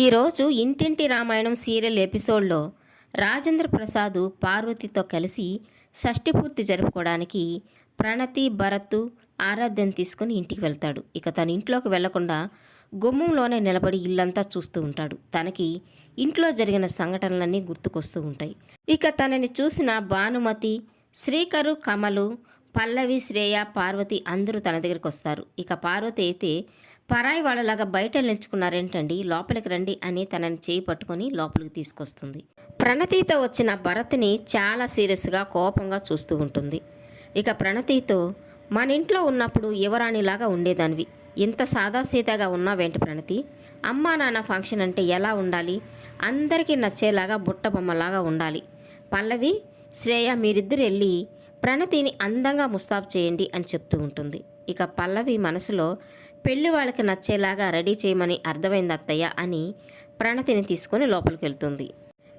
ఈరోజు ఇంటింటి రామాయణం సీరియల్ ఎపిసోడ్లో రాజేంద్ర ప్రసాద్ పార్వతితో కలిసి షష్ఠి పూర్తి జరుపుకోవడానికి ప్రణతి భరత్ ఆరాధ్యం తీసుకుని ఇంటికి వెళ్తాడు. ఇక తన ఇంట్లోకి వెళ్ళకుండా గుమ్మంలోనే నిలబడి ఇల్లంతా చూస్తూ ఉంటాడు. తనకి ఇంట్లో జరిగిన సంఘటనలన్నీ గుర్తుకొస్తూ ఉంటాయి. ఇక తనని చూసిన భానుమతి శ్రీకరు కమలు పల్లవి శ్రేయ పార్వతి అందరూ తన దగ్గరికి వస్తారు. ఇక పార్వతి అయితే పరాయి వాళ్ళలాగా బయట నిల్చుకున్నారేంటండి? లోపలికి రండి అని తనని చేయి పట్టుకొని లోపలికి తీసుకొస్తుంది. ప్రణతితో వచ్చిన భరత్ని చాలా సీరియస్గా కోపంగా చూస్తూ ఉంటుంది. ఇక ప్రణతితో మన ఇంట్లో ఉన్నప్పుడు యువరాణిలాగా ఉండేదానివి. ఇంత సాదాసీదాగా ఉన్నావేంటి ప్రణతి? అమ్మా నాన్న ఫంక్షన్ అంటే ఎలా ఉండాలి? అందరికీ నచ్చేలాగా బుట్ట బొమ్మలాగా ఉండాలి. పల్లవి శ్రేయ మీరిద్దరు వెళ్ళి ప్రణతిని అందంగా ముస్తాబు చేయండి అని చెప్తూ ఉంటుంది. ఇక పల్లవి మనసులో పెళ్ళి వాళ్ళకి నచ్చేలాగా రెడీ చేయమని అర్థమైంది అత్తయ్య అని ప్రణతిని తీసుకొని లోపలికి వెళ్తుంది.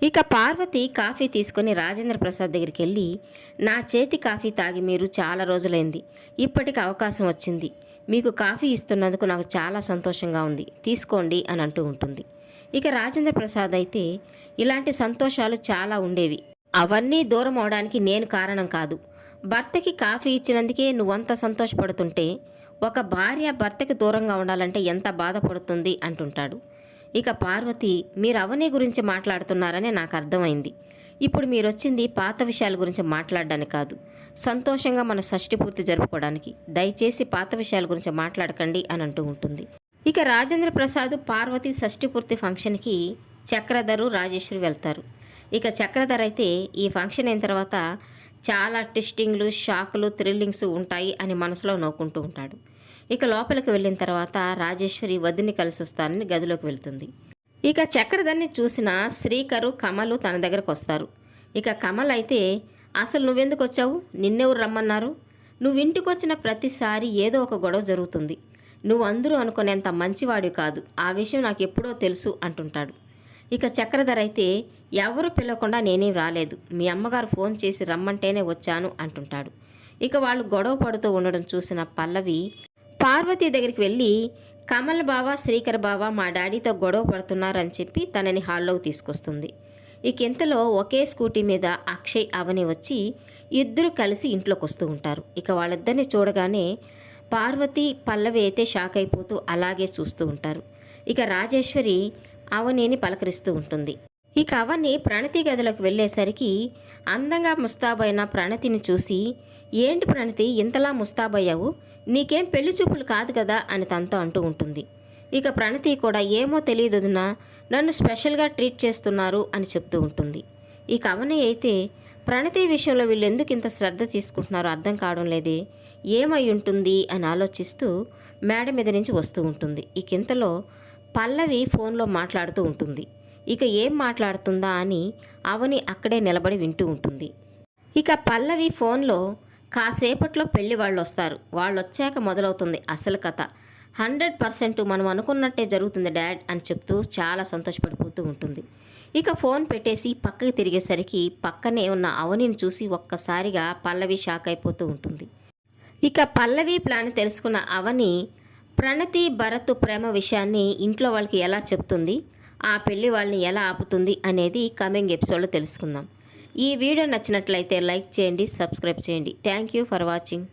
ఇక పార్వతి కాఫీ తీసుకొని రాజేంద్ర ప్రసాద్ దగ్గరికి వెళ్ళి నా చేతి కాఫీ తాగి మీరు చాలా రోజులైంది. ఇప్పటికి అవకాశం వచ్చింది. మీకు కాఫీ ఇస్తున్నందుకు నాకు చాలా సంతోషంగా ఉంది. తీసుకోండి అని అంటూ ఉంటుంది. ఇక రాజేంద్ర ప్రసాద్ అయితే ఇలాంటి సంతోషాలు చాలా ఉండేవి. అవన్నీ దూరం అవడానికి నేను కారణం కాదు. భర్తకి కాఫీ ఇచ్చినందుకే నువ్వంత సంతోషపడుతుంటే ఒక భార్య భర్తకి దూరంగా ఉండాలంటే ఎంత బాధపడుతుంది అంటుంటాడు. ఇక పార్వతి మీరు అవని గురించి మాట్లాడుతున్నారని నాకు అర్థమైంది. ఇప్పుడు మీరు వచ్చింది పాత విషయాల గురించి మాట్లాడడానికి కాదు. సంతోషంగా మన షష్టి పూర్తి జరుపుకోవడానికి. దయచేసి పాత విషయాల గురించి మాట్లాడకండి అని అంటూ ఉంటుంది. ఇక రాజేంద్ర ప్రసాద్ పార్వతి షష్ఠి పూర్తి ఫంక్షన్కి చక్రధరు రాజేశ్వరి వెళ్తారు. ఇక చక్రధర్ అయితే ఈ ఫంక్షన్ అయిన తర్వాత చాలా టెస్టింగ్లు షాకులు థ్రిల్లింగ్స్ ఉంటాయి అని మనసులో నవ్వుకుంటూ ఉంటాడు. ఇక లోపలికి వెళ్ళిన తర్వాత రాజేశ్వరి వదిని కలిసి వస్తానని గదిలోకి వెళ్తుంది. ఇక చక్రధర్ని చూసిన శ్రీకరు కమలు తన దగ్గరకు వస్తారు. ఇక కమల్ అయితే అసలు నువ్వెందుకు వచ్చావు? నిన్నెవరు రమ్మన్నారు? నువ్వు ఇంటికి వచ్చిన ప్రతిసారి ఏదో ఒక గొడవ జరుగుతుంది. నువ్వు అందరూ అనుకునేంత మంచివాడు కాదు. ఆ విషయం నాకు ఎప్పుడో తెలుసు అంటుంటాడు. ఇక చక్రధర్ అయితే ఎవరు పిలవకుండా నేనేం రాలేదు. మీ అమ్మగారు ఫోన్ చేసి రమ్మంటేనే వచ్చాను అంటుంటాడు. ఇక వాళ్ళు గొడవ పడుతూ ఉండడం చూసిన పల్లవి పార్వతి దగ్గరికి వెళ్ళి కమల్ బావ శ్రీకర్ బావ మా డాడీతో గొడవ పడుతున్నారని చెప్పి తనని హాల్లోకి తీసుకొస్తుంది. ఇక ఇంతలో ఒకే స్కూటీ మీద అక్షయ్ అవని వచ్చి ఇద్దరు కలిసి ఇంట్లోకి వస్తూ ఉంటారు. ఇక వాళ్ళిద్దరిని చూడగానే పార్వతి పల్లవి అయితే షాక్ అయిపోతూ అలాగే చూస్తూ ఉంటారు. ఇక రాజేశ్వరి అవనిని పలకరిస్తూ ఉంటుంది. ఇక అవన్నీ ప్రణతి గదిలోకి వెళ్ళేసరికి అందంగా ముస్తాబైన ప్రణతిని చూసి ఏంటి ప్రణతి ఇంతలా ముస్తాబయ్యావు? నీకేం పెళ్ళి చూపులు కాదు కదా? అని తనతో అంటూ ఉంటుంది. ఇక ప్రణతి కూడా ఏమో తెలియదు నన్ను స్పెషల్గా ట్రీట్ చేస్తున్నారు అని చెప్తూ ఉంటుంది. ఇక అవని అయితే ప్రణతి విషయంలో వీళ్ళు ఎందుకు ఇంత శ్రద్ధ తీసుకుంటున్నారో అర్థం కావడం లేదే. ఏమై ఉంటుంది? అని ఆలోచిస్తూ మేడ మీద నుంచి వస్తూ ఉంటుంది. ఇక ఇంతలో పల్లవి ఫోన్లో మాట్లాడుతూ ఉంటుంది. ఇక ఏం మాట్లాడుతుందా అని అవని అక్కడే నిలబడి వింటూ ఉంటుంది. ఇక పల్లవి ఫోన్లో కాసేపట్లో పెళ్ళి వాళ్ళు వస్తారు వాళ్ళు వచ్చాక మొదలవుతుంది అసలు కథ. హండ్రెడ్ పర్సెంట్ మనం అనుకున్నట్టే జరుగుతుంది డాడ్ అని చెప్తూ చాలా సంతోషపడిపోతూ ఉంటుంది. ఇక ఫోన్ పెట్టేసి పక్కకి తిరిగేసరికి పక్కనే ఉన్న అవనిని చూసి ఒక్కసారిగా పల్లవి షాక్ అయిపోతూ ఉంటుంది. ఇక పల్లవి ప్లాన్ తెలుసుకున్న అవని ప్రణతి భరత్ ప్రేమ విషయాన్ని ఇంట్లో వాళ్ళకి ఎలా చెప్తుంది? ఆ పెళ్ళి వాళ్ళని ఎలా ఆపుతుంది అనేది కమింగ్ ఎపిసోడ్లో తెలుసుకుందాం. ఈ వీడియో నచ్చినట్లయితే లైక్ చేయండి సబ్స్క్రైబ్ చేయండి. Thank you for watching.